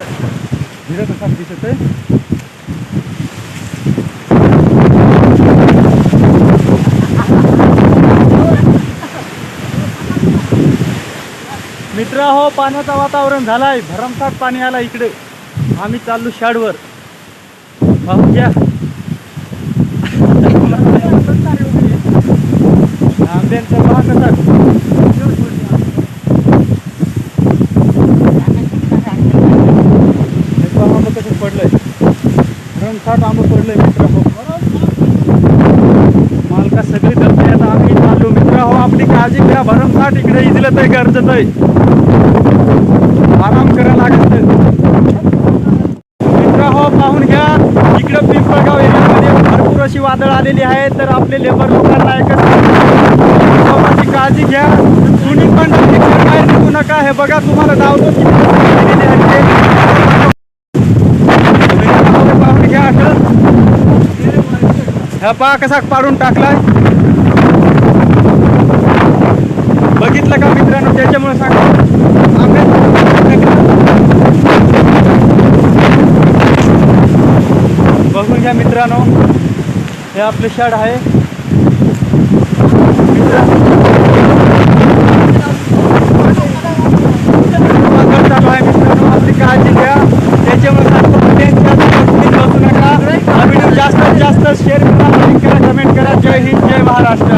हिरं कसा दिसत आहे मित्र हो पाण्याचं वातावरण झालाय. भरमसाठ पाणी आला इकडे. आम्ही चाललो शाडवर. पाहून घ्या. आंब्यांचं पहा कसं हे पहा आंबं कसं पडलंय. भरमसाठ आंबं पडलंय मित्र हो मालका सगळी करते. आता आम्ही चाललो. मित्र हो आपली काळजी घ्या. भरमसाठ इकडे इजलं तर गरजत आहे आराम करायला लागत मित्र हो पाहून घ्या. इकडं पिंपळगाव एरियामध्ये भरपूर अशी वादळ आलेली आहे तर आपले लेबर लोकांना एकच लोकांची काळजी घ्या. कुणी पण काय निघू नका. हे बघा तुम्हाला डावतो हा पहा कसा पाडून टाकलाय? बघितलं का मित्रांनो? त्याच्यामुळे सांगा बघून घ्या मित्रांनो. हे आपले शाड आहे. चालू आहे आपली घ्या. जास्त जास्त शेअर करा. महाराष्ट्र